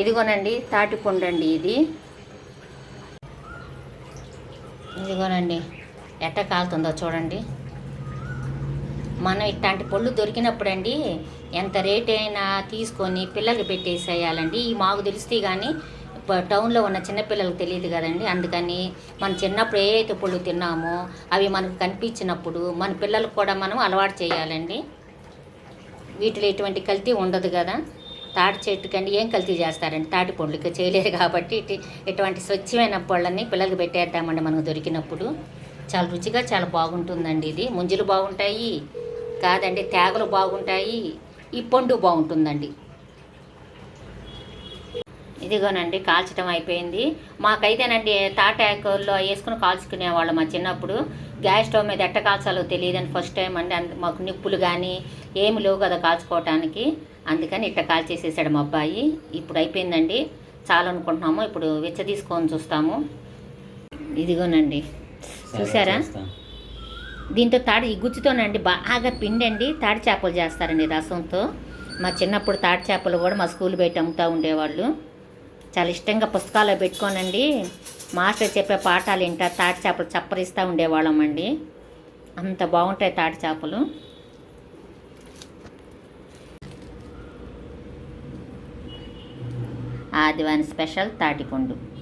ఇదిగోనండి తాటిపండు అండి ఇది. ఇదిగోనండి ఎట్ట కాలుతుందో చూడండి. మనం ఇట్లాంటి పళ్ళు దొరికినప్పుడండి ఎంత రేట్ అయినా తీసుకొని పిల్లలకి పెట్టేసేయాలండి. ఈ మాకు తెలిస్తే కానీ టౌన్లో ఉన్న చిన్నపిల్లలకు తెలియదు కదండి. అందుకని మనం చిన్నప్పుడు ఏ అయితే పళ్ళు తిన్నామో అవి మనకు కనిపించినప్పుడు మన పిల్లలకు కూడా మనం అలవాటు చేయాలండి. వీటిలో ఎటువంటి కల్తీ ఉండదు కదా. తాటి చెట్టుకండి ఏం కల్తీ చేస్తారండి? తాటి పండ్లకి చేయలేరు కాబట్టి ఇటు ఇటువంటి స్వచ్ఛమైన పళ్ళని పిల్లలకి పెట్టేద్దామండి మనకు దొరికినప్పుడు. చాలా రుచిగా చాలా బాగుంటుందండి ఇది. ముంజలు బాగుంటాయి కాదండి తేగలు బాగుంటాయి ఈ పండు బాగుంటుందండి. ఇదిగోనండి కాల్చడం అయిపోయింది. మాకైతేనండి తాటాకుల్లో వేసుకుని కాల్చుకునేవాళ్ళం మా చిన్నప్పుడు. గ్యాస్ స్టవ్ మీద ఎట్ట కాల్చాలో తెలియదని ఫస్ట్ టైం అండి. మాకు నిప్పులు కానీ ఏమి లేవు కదా కాల్చుకోవటానికి. అందుకని ఇట్ట కాల్చేసేసాడు మా అబ్బాయి. ఇప్పుడు అయిపోయిందండి. చాలు అనుకుంటున్నాము. ఇప్పుడు వెచ్చ తీసుకొని చూస్తాము. ఇదిగోనండి. చూసారా? దీంతో తాడి ఈ గుజ్జుతోనండి బాగా పిండండి. తాడి చేపలు చేస్తారండి రసంతో. మా చిన్నప్పుడు తాడి చేపలు కూడా మా స్కూల్ బయట అమ్ముతూ ఉండేవాళ్ళు. చాలా ఇష్టంగా పుస్తకాల్లో పెట్టుకోనండి. మాస్టర్ చెప్పే పాఠాలు ఇంటా తాటి చేపలు చప్పరిస్తూ ఉండేవాళ్ళం అండి. అంత బాగుంటాయి తాటి చేపలు. ఆదివాని స్పెషల్ తాటిపండు.